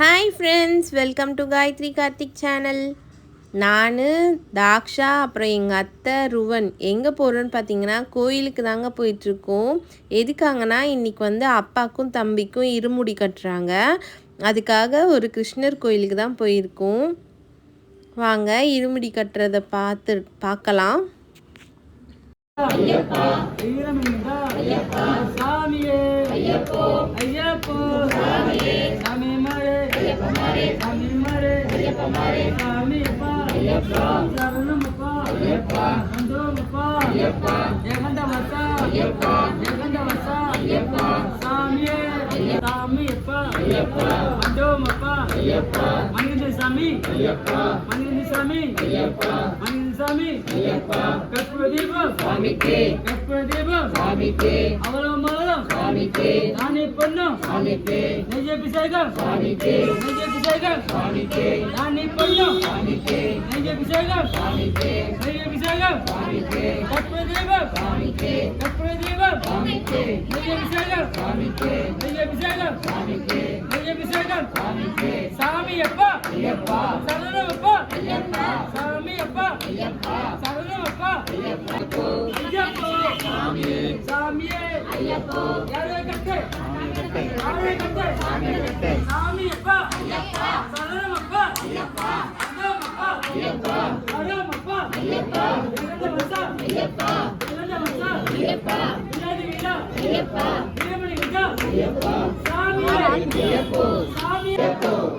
Hi friends welcome to Gayathri Karthik channel நான் தாக்ஷா அப்புறம் எங்கள் அத்தை ருவன். எங்கே போகிறோன்னு பார்த்தீங்கன்னா கோயிலுக்கு தாங்க போயிட்டுருக்கோம். எதுக்காங்கன்னா இன்றைக்கி வந்து அப்பாக்கும் தம்பிக்கும் இருமுடி கட்டுறாங்க. அதுக்காக ஒரு கிருஷ்ணர் கோயிலுக்கு தான் போயிருக்கோம். வாங்க இருமுடி கட்டுறதை பார்த்து பார்க்கலாம். ஐயப்பா சாமியே. ஐயப்போ ஐயப்போ சாமியே சாமி மாரே ஐயப்ப மாரே சாமி மாரே ஐயப்ப. மாரே சாமி அப்பா ஐயப்பா. சரணம் அப்பா ஐயப்பா. சந்தோம் அப்பா ஐயப்பா. ஜெகண்ட வசா ஐயப்பா. ஜெகண்ட வசா ஐயப்பா. சாமியே சாமி அப்பா ஐயப்பா. சந்தோம் அப்பா ஐயப்பா. மணிகண்ட சாமி ஐயப்பா. மணிகண்ட சாமி ஐயப்பா. மணிகண்ட சாமி ஐயப்பா கற்பூர தீபம் அபிஷேகம் சாமிக்கு. நெய்ய அபிஷேகம் சாமிக்கு. நெய்ய ஐயப்போ யாரே கட்டே யாரே கட்டே சாமி அப்பா ஐயப்பா சரணம் அப்பா ஐயப்பா சரணம் அப்பா ஐயப்பா சரணம் அப்பா ஐயப்பா இரண்ட வசா ஐயப்பா இரண்ட வசா ஐயப்பா விநாயகி வீரா ஐயப்பா வீரமணி வீரா ஐயப்பா சாமி ஐயப்போ சாமி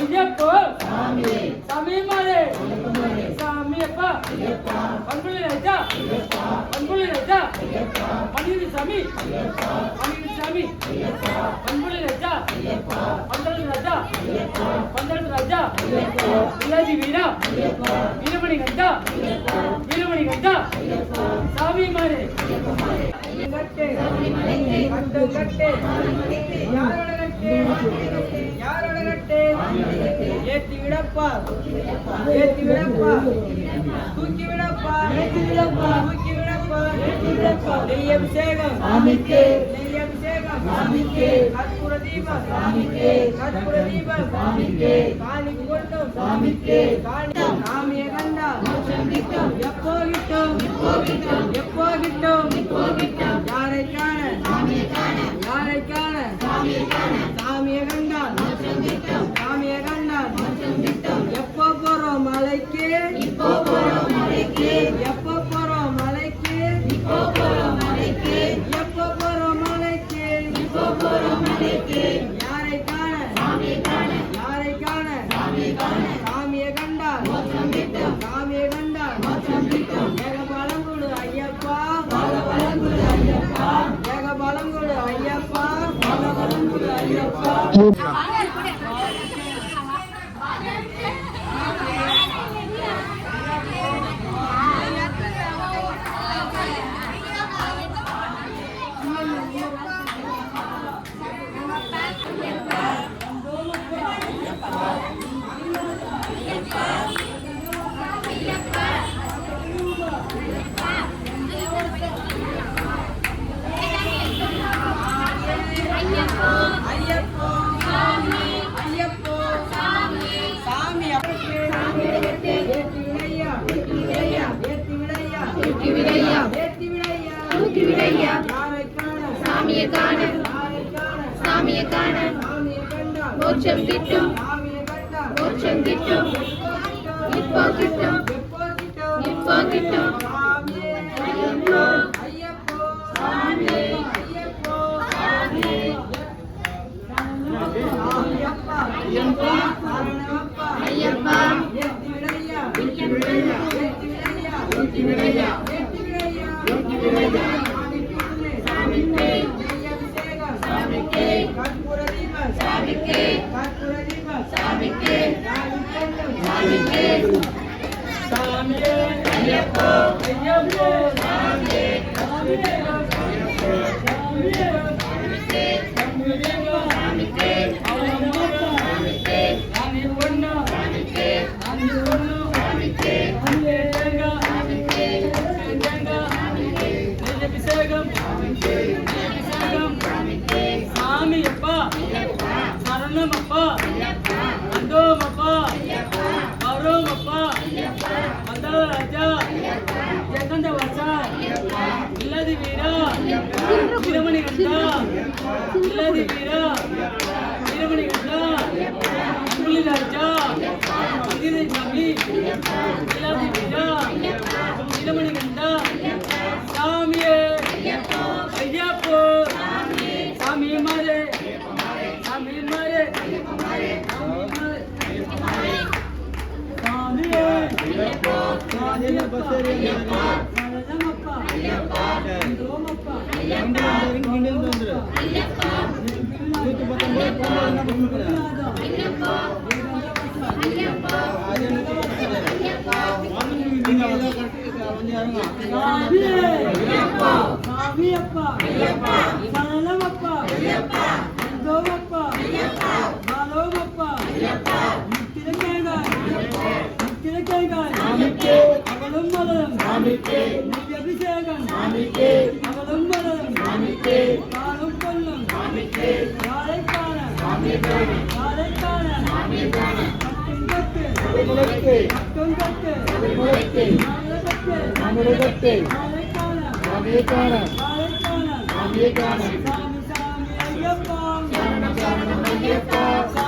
ஐயப்போ சாமியே சாமி மாரே சாமி அப்பா ஐயப்பா பண்புலி ராஜா ஐயப்பா பண்புலி ராஜா ஐயப்பா மணிதி சாமி பண்புலி ராஜா ஐயப்பா ராஜா ஐயப்பா ராஜா ஐயப்பா வீரா வீரமணி கண்டா வீரமணி கண்டா சாமி மாரே யாரோட ஏத்தி விடப்பா ஏத்தி விடப்பா தூக்கி விடப்பா ஏத்தி விடப்பா தூக்கி விடப்பா ஏத்தி விடப்பா நெய் அபிஷேகம். சாமிக்கு. நெய் அபிஷேகம். சாமிக்கு. கற்பூர தீபம். சாமிக்கு. கற்பூர தீபம். சாமிக்கு. காளி கூட்டம் சாமிக்கு. காளி சாமிய கண்டா கிட்டும் எப்போ கிட்டும் எப்போ கிட்டும் எப்போ கிட்டும் எப்போ கிட்டும் யாரை காண? சாமியை காண. யாரை காண? சாமியை காண. சாமியை கண்டால் சாமியை கண்டால் எப்போ போறோம் மலைக்கு? இப்போ போறோம். சாமியை காண யாரை காண சாமியை காண. சாமியை கண்டால் மோட்சம் கிட்டும் சாமியை கண்டால் மோட்சம் கிட்டும். இப்போ கிட்டும் இப்போ கிட்டும். ஐயப்பா. ஐயப்பா சாமியே ஐயப்போ சாமியே ஐயப்பா ஐயப்பா சரணமப்பா ஐயப்பா ஏத்தி விடையா ஏத்தி விடையா ஏத்தி விடையா ஏத்தி விடையா ஏத்தி விடையா சாமிக்கு சாமிக்கு நெய் அபிஷேகம் சாமிக்கு கற்பூர தீபம் சாமிக்கு கற்பூர தீபம் சாமிக்கு சாமிக்கு சாமியே ஐயப்போ ஐயப்போ சரணமப்பா ஓமப்பா சாமியே சாமியப்பா சரணமப்பா ஓமப்பா பாலோமப்பா மலரும் அபிஷேகம். அவளும் கொல்லும் காண காண கட்டு. மாமலை கட்டு. யாரை காண யாரை காண சாமி சாமி ஐயப்பா. சாமி சாமி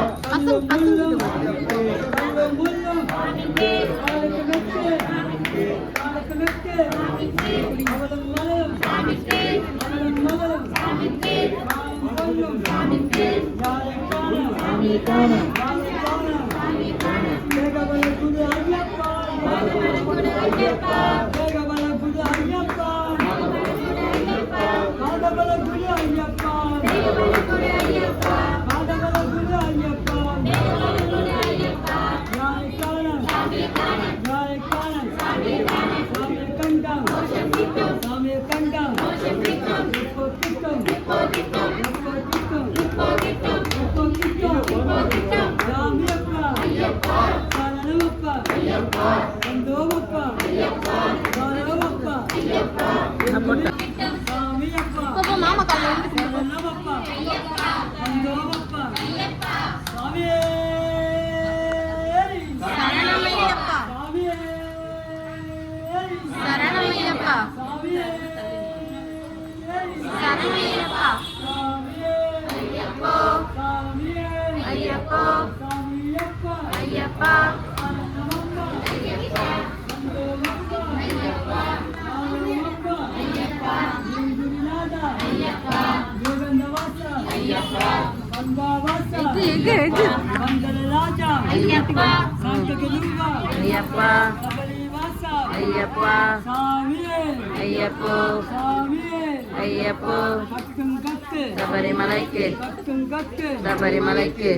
அசம் அசம் ஐயப்பா. வந்தாவாசா ஐயப்பா ஐயப்பா ஐயப்பா ஐயப்போ ஐயப்போ சபரிமலைக்கு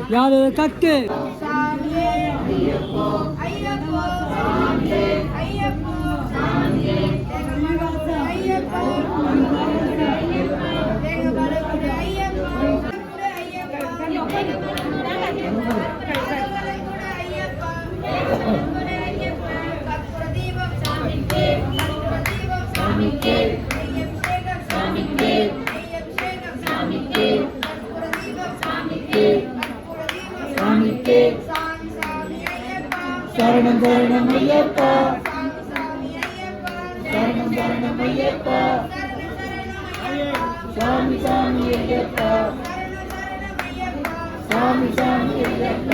சுவாமிக்கே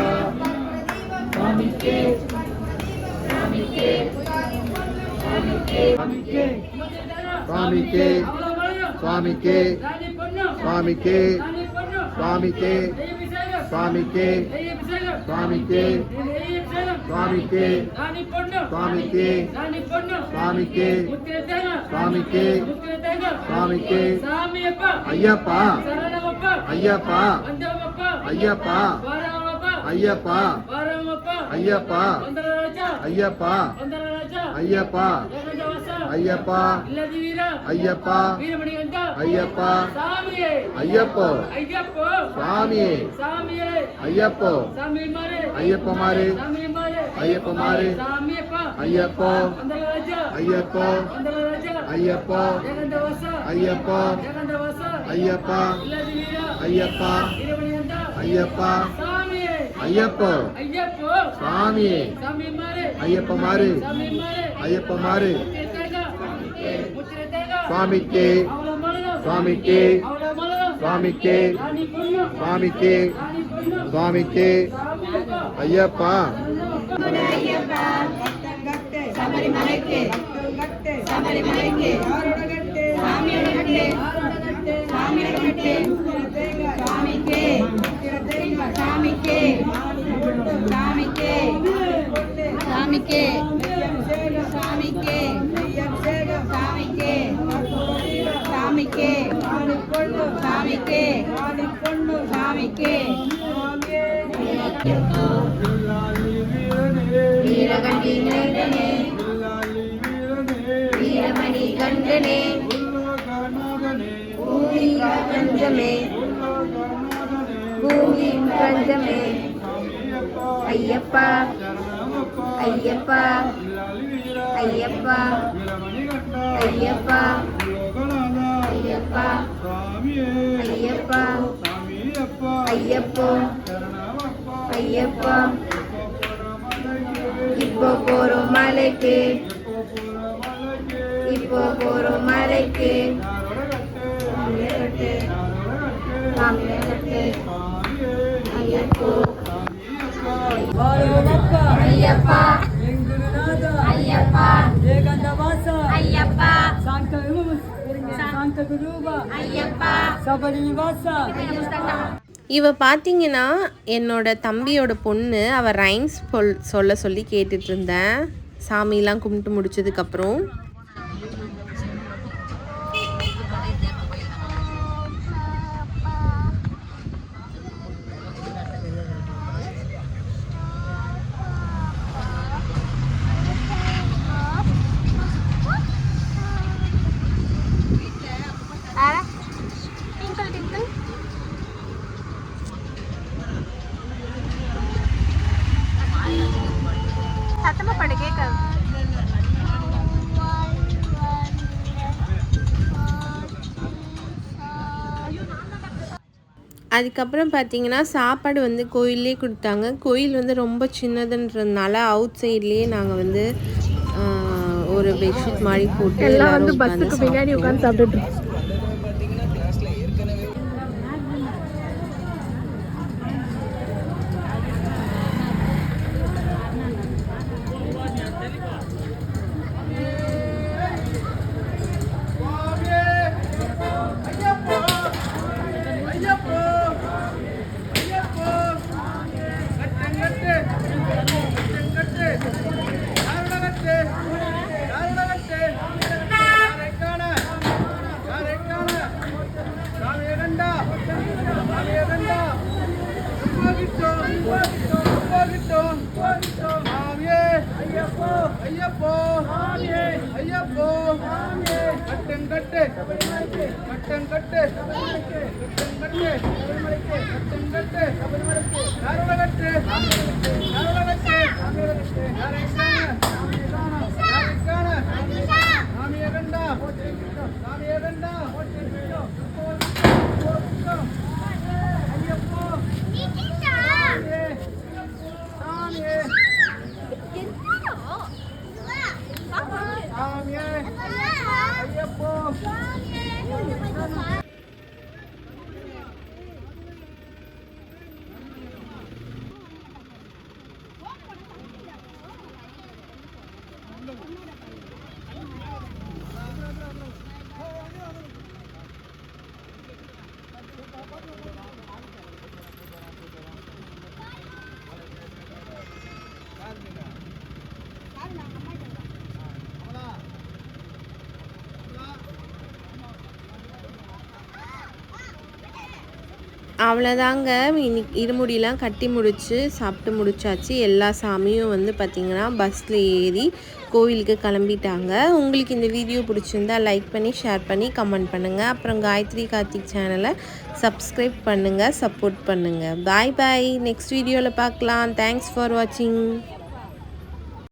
சுவாமிக்கே சுவாமிக்கே சுவாமிக்கே சுவாமிக்கே சுவாமிக்கே சுவாமிக்கு சுவாமிக்கு சுவாமிக்கு சுவாமிக்கு சுவாமிக்கு ஐயப்பா சரணமப்பா ஐயப்பா. ஐயப்பா. ஐயப்பா. ஐயப்பா. ஐயப்பா. ஐயப்பா. ஐயப்பா. ஐயப்பா ஐயப்பா. சாமியே. ஐயப்போ. ஐயப்போ. சாமியே. ஐயப்போ. மாறு மாறு ஐயப்போ. ஐயப்போ. ஐயப்போ. ஐயப்போ. ஐயப்பா. வீரா ஐயப்பா. ஐயப்போ. சாமி. ஐயப்ப மாறு. ஐயப்ப மாறு. சுவாமிக்கு சுவாமிக்கு சுவாமிக்கு சுவாமிக்கு சுவாமிக்கு ஐயப்பா. சபரிமலைக்கு. சபரிமலைக்கு. சாமியோட கட்டு சாமியோட கட்டு சாமிக்கே. சாமிக்கே. சாமிக்கே. சாமிக்கே. சாமிக்கே. சாமிக்கே. வீரகண்டி நேரனே வீரமணி கண்டனே பூமி பிரபஞ்சமே பூமி பிரபஞ்சமே ஐயப்பா ஐயப்பா ஐயப்பா ஐயப்பா ஐயப்பா ஐயப்பா ஐயப்போ ஐயப்பா. இப்போ போறோம் மலைக்கு இப்போ போறோம் மலைக்கு. சாமியாகட்டு ஐயப்பா எங்குருநாதா ஐயப்பா ஏகந்தவாசா ஐயப்பா சாந்த சபரிவாசா. இவ பார்த்தீங்கன்னா என்னோட தம்பியோட பொண்ணு அவ ரைம்ஸ் சொல் சொல்ல சொல்லி கேட்டுட்டு இருந்தேன். சாமிலாம் கும்பிட்டு முடிச்சதுக்கப்புறம் அதுக்கப்புறம் பார்த்தீங்கன்னா சாப்பாடு வந்து கோயிலே கொடுத்தாங்க. கோயில் வந்து ரொம்ப சின்னதுன்றதுனால அவுட் சைட்லேயே நாங்கள் வந்து ஒரு பெட்ஷீட் மாதிரி போட்டு எல்லாம் வந்து பஸ்ஸுக்கு பின்னாடி உட்காந்து சாப்பிட்டுட்டு பட்டம் கட்டு. பட்டம் கட்டு. பட்டம் கட்டு. பட்டம் கட்டு. அருளகற்று அருளகற்று சாமிய கண்டா சாமிய. கண்டா ஐயப்போ சாமியே. 我说你说什么就算 அவ்வளோதாங்க இன்னைக்கு இருமுடியெலாம் கட்டி முடிச்சு சாப்பிட்டு முடிச்சாச்சு. எல்லா சாமியும் வந்து பார்த்திங்கன்னா பஸ்ஸில் ஏறி கோவிலுக்கு கிளம்பிட்டாங்க. உங்களுக்கு இந்த வீடியோ பிடிச்சிருந்தா லைக் பண்ணி ஷேர் பண்ணி கமெண்ட் பண்ணுங்கள் அப்புறம் காயத்ரி கார்த்திக் சேனலை சப்ஸ்கிரைப் பண்ணுங்கள் சப்போர்ட் பண்ணுங்கள் பாய் பாய் நெக்ஸ்ட் வீடியோவில் பார்க்கலாம். தேங்க்ஸ் ஃபார் வாட்சிங்